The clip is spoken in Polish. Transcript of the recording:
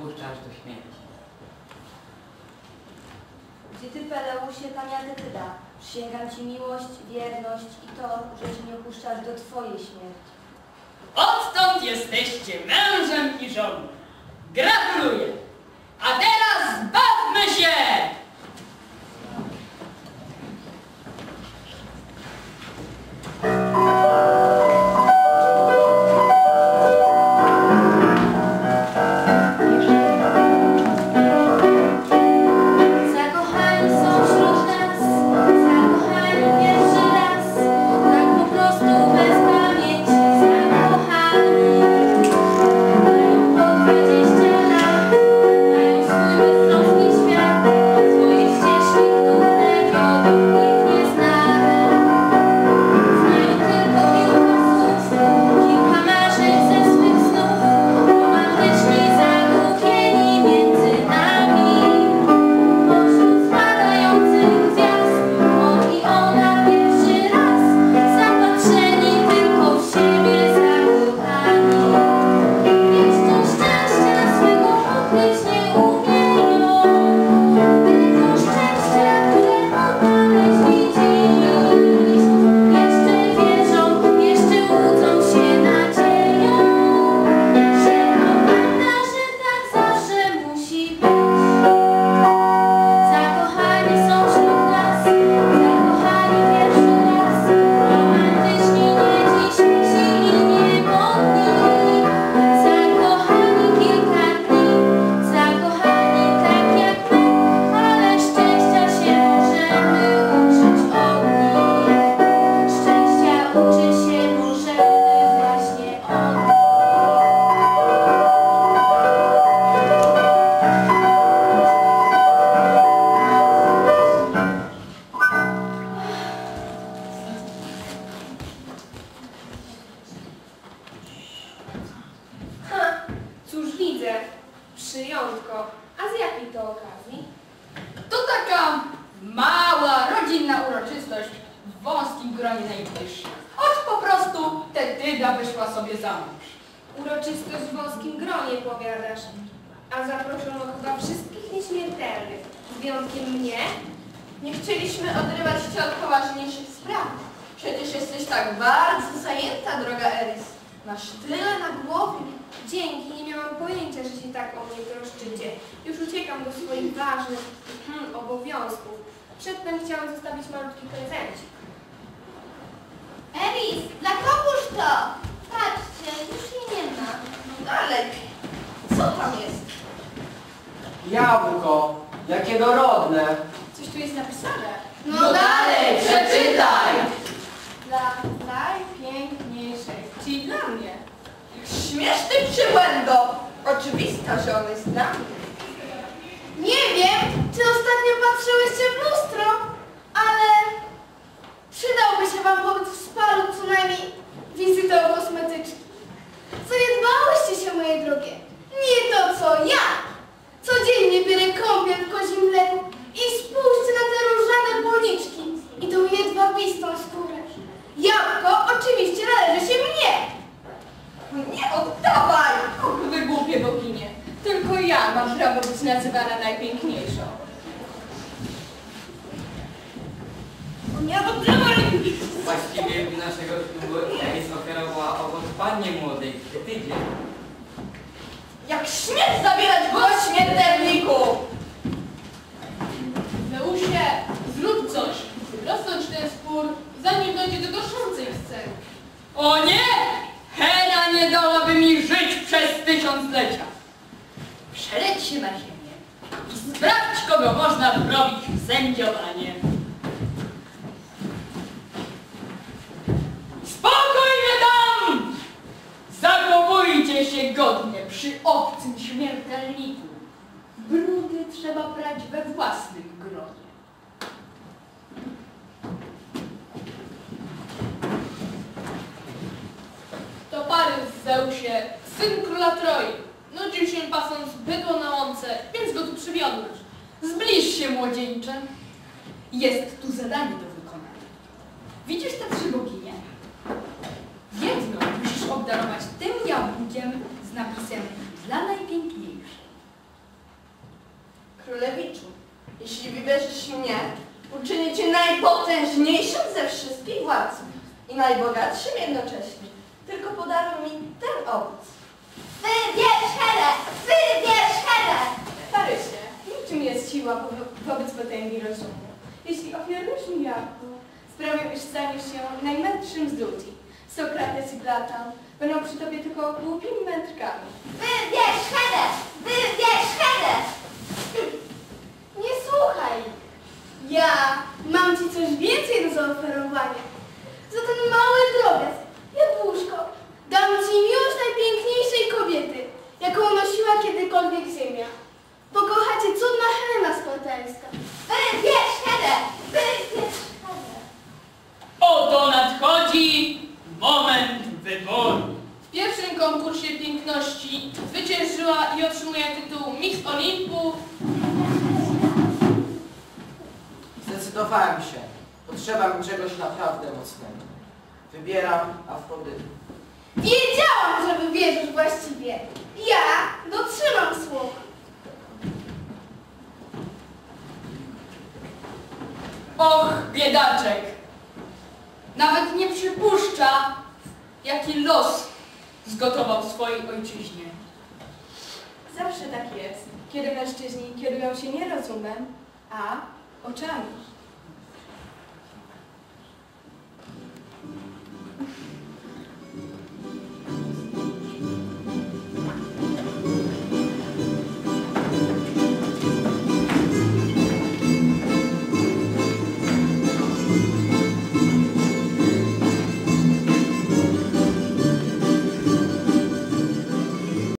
Opuszczę aż do śmierci. Gdzie ty, Peleusie, tam ja Tetyda. Przysięgam ci miłość, wierność i to, że cię nie opuszczasz do twojej śmierci. Odtąd jesteście mężem i żoną. Gratuluję. W wąskim gronie najbliższych. Choć po prostu Tetyda wyszła sobie za mąż. Uroczystość w wąskim gronie, powiadasz. A zaproszono chyba wszystkich nieśmiertelnych. Z wyjątkiem mnie? Nie chcieliśmy odrywać cię od poważniejszych spraw. Przecież jesteś tak bardzo zajęta, droga Eris. Masz tyle na głowie. Dzięki, nie miałam pojęcia, że się tak o mnie troszczycie. Już uciekam do swoich ważnych hmm, obowiązków. Przedtem chciałam zostawić malutki prezencik. Eris, dla kogóż to? Patrzcie, już jej nie ma. No dalej. Co tam jest? Jabłko, jakie dorodne. Coś tu jest napisane. No dalej, przeczytaj. Dla najpiękniejszej, czyli dla mnie. Śmiesz ty przybłędo. Oczywista, że on jest dla mnie. Nie wiem, czy ostatnio patrzyłyście w lustro, ale przydałby się wam pobyt w spalu co najmniej wizytą kosmetyczki. Zaniedbałyście się, moje drogie. Nie to co ja. Codziennie biorę kąpiel w kozim mleku i spójrzcie na te różane policzki i tą jedwabistą skórę. Jabłko oczywiście należy się mnie. Nie oddawaj! Och, wy głupie boginie. Tylko ja mam prawo być nazywana najpiękniejszą. Właściwie naszego ślubu Elis ofiarowała owoc pannie młodej, Tetydzie. Jak śmiesz zabierać głos śmiertelniku! Zeusie, zrób coś. Rozsądź ten spór, zanim dojdzie do gorszącej sceny. O nie! Hera nie dałaby mi żyć przez tysiąclecia. Przeleć się na ziemię i sprawdź, kogo można wrobić w sędziowanie. Spokojnie tam! Zachowujcie się godnie przy obcym śmiertelniku. Brudy trzeba brać we własnym gronie. To Parys, Zeusie, syn króla Troi. Nudził się pasąc bydło na łące, więc go tu przywiodłeś. Zbliż się, młodzieńcze. Jest tu zadanie do wykonania. Widzisz te trzy boginie? Jedną musisz obdarować tym jabłkiem z napisem dla najpiękniejszej. Królewiczu, jeśli wybierzesz mnie, uczynię cię najpotężniejszym ze wszystkich władców i najbogatszym jednocześnie. Tylko podaruj mi ten owoc. Wybierz Helę! Wybierz Helę! Parysie, niczym jest siła wo- wobec potęgi rozumu. Jeśli ofiarujesz mi jabłko, sprawię, iż staniesz się najmędrszym z ludzi. Sokrates i Platon będą przy tobie tylko głupimi mędrkami. Wybierz konkursie piękności zwyciężyła i otrzymuje tytuł Miss Olimpu Zdecydowałem się. Potrzeba mi czegoś naprawdę mocnego. Wybieram Afrodytę. Wiedziałam, że wybierzesz właściwie. Ja dotrzymam słowa. Och, biedaczek! Nawet nie przypuszcza, jaki los zgotował swojej ojczyźnie. Zawsze tak jest, kiedy mężczyźni kierują się nie rozumem, a oczami.